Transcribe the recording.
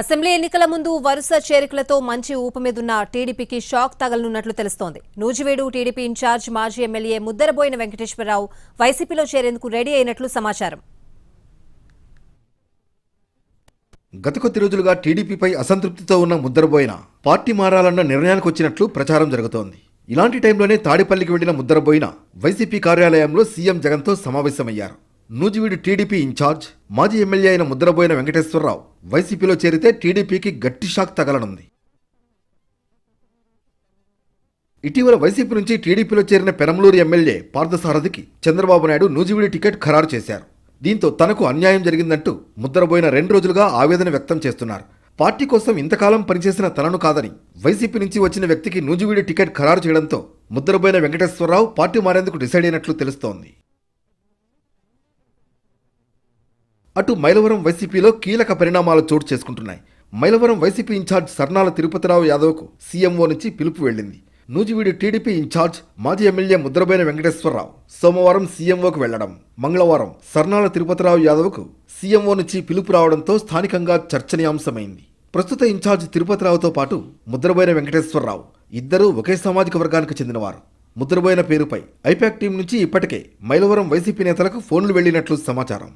Assembly ఎన్నికల ముందు వరుస చేరికలతో మంచి ఊపమీదున్న టీడీపీకి షాక్ తగలనున్నట్లు తెలుస్తోంది. నూజివీడు టీడీపీ ఇన్ఛార్జ్ మాజీ ఎమ్మెల్యే ముద్దరబోయిన వెంకటేశ్వరరావు వైసీపీలో చేరేందుకు రెడీ అయినట్లు సమాచారం. గత కొద్ది రోజులుగా టీడీపీపై అసంతృప్తితో ఉన్న ముద్దరబోయిన పార్టీ మారాలన్న నిర్ణయానికి వచ్చినట్లు ప్రచారం జరుగుతోంది. ఇలాంటి టైంలోనే తాడిపల్లికి వెళ్ళిన ముద్దరబోయిన వైసీపీ కార్యాలయంలో సీఎం జగన్తో సమావేశమయ్యారు. నూజివీడు టీడీపీ ఇన్ఛార్జ్ మాజీ ఎమ్మెల్యే అయిన ముద్రబోయిన వెంకటేశ్వరరావు వైసీపీలో చేరితే టీడీపీకి గట్టి షాక్ తగలనుంది. ఇటీవల వైసీపీ నుంచి టీడీపీలో చేరిన పెనమలూరు ఎమ్మెల్యే పార్థసారథికి చంద్రబాబు నాయుడు నూజివీడి టికెట్ ఖరారు చేశారు. దీంతో తనకు అన్యాయం జరిగిందంటూ ముద్రబోయిన రెండు రోజులుగా ఆవేదన వ్యక్తం చేస్తున్నారు. పార్టీ కోసం ఇంతకాలం పనిచేసిన తనను కాదని వైసీపీ నుంచి వచ్చిన వ్యక్తికి నూజివీడి టికెట్ ఖరారు చేయడంతో ముద్రబోయిన వెంకటేశ్వరరావు పార్టీ మారేందుకు డిసైడ్ అయినట్లు తెలుస్తోంది. అటు మైలవరం వైసీపీలో కీలక పరిణామాలు చోటు చేసుకుంటున్నాయి. మైలవరం వైసీపీ ఇన్ఛార్జ్ సర్నాల తిరుపతిరావు యాదవ్కు సీఎంఓ నుంచి పిలుపు వెళ్ళింది. నూజివీడు టీడీపీ ఇన్ఛార్జ్ మాజీ ఎమ్మెల్యే ముద్రబైన వెంకటేశ్వరరావు సోమవారం సీఎంఓకు వెళ్ళడం. మంగళవారం సర్నాల తిరుపతిరావు యాదవ్కు సీఎంఓ నుంచి పిలుపు రావడంతో స్థానికంగా చర్చనీయాంశమైంది. ప్రస్తుత ఇన్ఛార్జ్ తిరుపతిరావుతో పాటు ముద్రబోయిన వెంకటేశ్వరరావు ఇద్దరూ ఒకే సామాజిక వర్గానికి చెందినవారు. ముద్రబోయిన పేరుపై ఐపాక్ టీం నుంచి ఇప్పటికే మైలవరం వైసీపీ నేతలకు ఫోన్లు వెళ్ళినట్లు సమాచారం.